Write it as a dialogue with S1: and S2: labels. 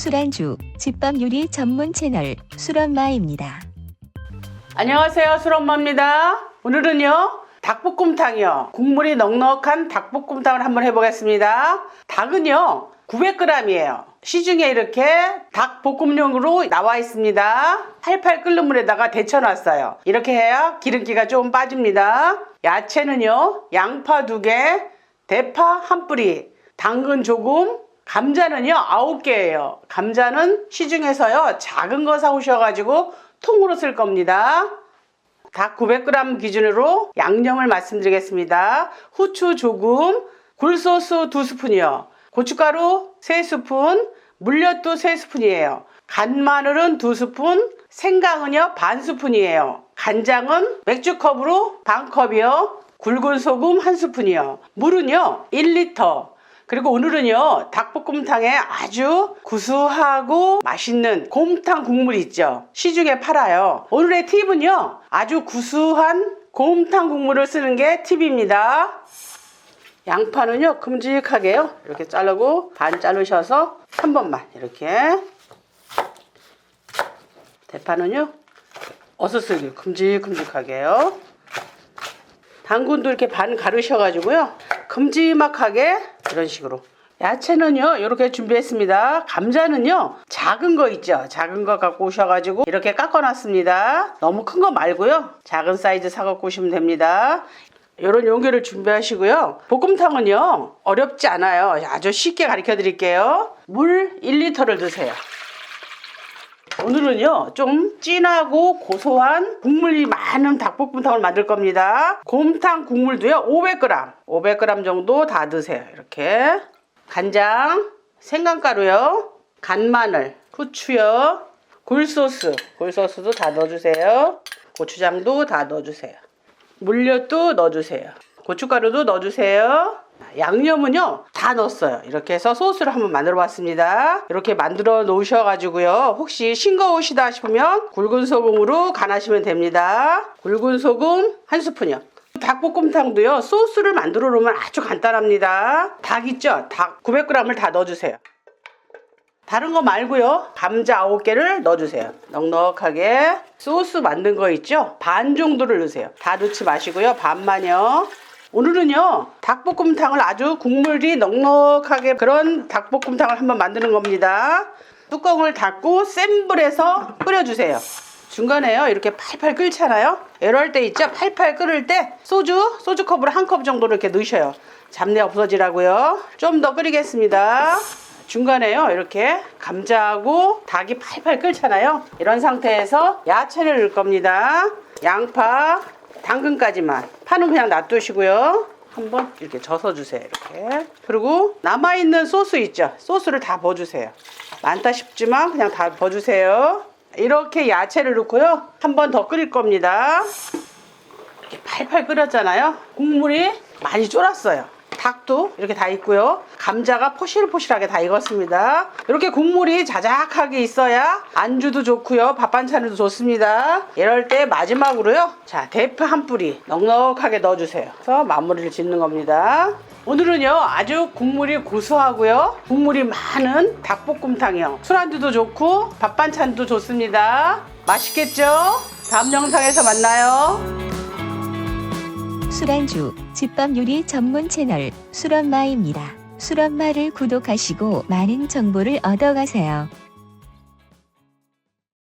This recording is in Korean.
S1: 술안주 집밥 요리 전문 채널 술엄마입니다.
S2: 안녕하세요 술엄마입니다. 오늘은요 닭볶음탕이요. 국물이 넉넉한 닭볶음탕을 한번 해보겠습니다. 닭은요 900g이에요. 시중에 이렇게 닭볶음용으로 나와 있습니다. 팔팔 끓는 물에다가 데쳐놨어요. 이렇게 해야 기름기가 좀 빠집니다. 야채는요 양파 2개 대파 한 뿌리 당근 조금 감자는요 9개예요 감자는 시중에서요 작은 거 사오셔가지고 통으로 쓸 겁니다 닭 900g 기준으로 양념을 말씀드리겠습니다. 후추 조금, 굴소스 2스푼이요. 고춧가루 3스푼, 물엿도 3스푼이에요. 간마늘은 2스푼, 생강은요 반 스푼이에요. 간장은 맥주컵으로 반컵이요. 굵은 소금 1스푼이요. 물은요 1리터. 그리고 오늘은요 닭볶음탕에 아주 구수하고 맛있는 곰탕 국물 있죠. 시중에 팔아요. 오늘의 팁은요 아주 구수한 곰탕 국물을 쓰는 게 팁입니다. 양파는요 큼직하게요. 이렇게 자르고 반 자르셔서 한 번만 이렇게. 대파는요 어슷쓰기 큼직큼직하게요. 당근도 이렇게 반 가르셔 가지고요. 큼지막하게 이런 식으로. 야채는요, 이렇게 준비했습니다. 감자는요, 작은 거 있죠? 작은 거 갖고 오셔가지고 이렇게 깎아 놨습니다. 너무 큰 거 말고요. 작은 사이즈 사 갖고 오시면 됩니다. 이런 용기를 준비하시고요. 볶음탕은요, 어렵지 않아요. 아주 쉽게 가르쳐 드릴게요. 물 1리터를 드세요. 오늘은요 좀 진하고 고소한 국물이 많은 닭볶음탕을 만들 겁니다. 곰탕 국물도요 500g 500g 정도 다 드세요. 이렇게. 간장 생강가루요 간마늘 후추요 굴소스. 굴소스도 다 넣어주세요. 고추장도 다 넣어주세요. 물엿도 넣어주세요. 고춧가루도 넣어주세요 양념은요 다 넣었어요. 이렇게 해서 소스를 한번 만들어 봤습니다. 이렇게 만들어 놓으셔 가지고요. 혹시 싱거우시다 싶으면 굵은 소금으로 간하시면 됩니다. 굵은 소금 한 스푼이요. 닭볶음탕도요 소스를 만들어 놓으면 아주 간단합니다. 닭 있죠? 닭 900g을 다 넣어주세요. 다른 거 말고요 감자 9개를 넣어주세요. 넉넉하게. 소스 만든 거 있죠? 반 정도를 넣으세요. 다 넣지 마시고요. 반만요 오늘은요 닭볶음탕을 아주 국물이 넉넉하게 그런 닭볶음탕을 한번 만드는 겁니다. 뚜껑을 닫고 센 불에서 끓여주세요. 중간에요 이렇게 팔팔 끓잖아요? 이럴 때 있죠? 팔팔 끓을 때 소주 소주컵으로 한 컵 정도 이렇게 넣으셔요. 잡내 없어지라고요. 좀 더 끓이겠습니다. 중간에요 이렇게 감자하고 닭이 팔팔 끓잖아요? 이런 상태에서 야채를 넣을 겁니다. 양파 당근까지만. 파는 그냥 놔두시고요. 한번 이렇게 져서 주세요 이렇게. 그리고 남아 있는 소스 있죠? 소스를 다 부어 주세요. 많다 싶지만 그냥 다 부어 주세요. 이렇게 야채를 넣고요. 한 번 더 끓일 겁니다. 이렇게 팔팔 끓였잖아요. 국물이 많이 쫄았어요 닭도 이렇게 다 있고요. 감자가 포실포실하게 다 익었습니다. 이렇게 국물이 자작하게 있어야 안주도 좋고요. 밥 반찬도 좋습니다. 이럴 때 마지막으로요. 자 대파 한 뿌리 넉넉하게 넣어주세요. 그래서 마무리를 짓는 겁니다. 오늘은요 아주 국물이 고소하고요. 국물이 많은 닭볶음탕이요. 술안주도 좋고 밥 반찬도 좋습니다. 맛있겠죠? 다음 영상에서 만나요
S1: 술안주 집밥 요리 전문 채널 술엄마입니다. 술엄마를 구독하시고 많은 정보를 얻어가세요.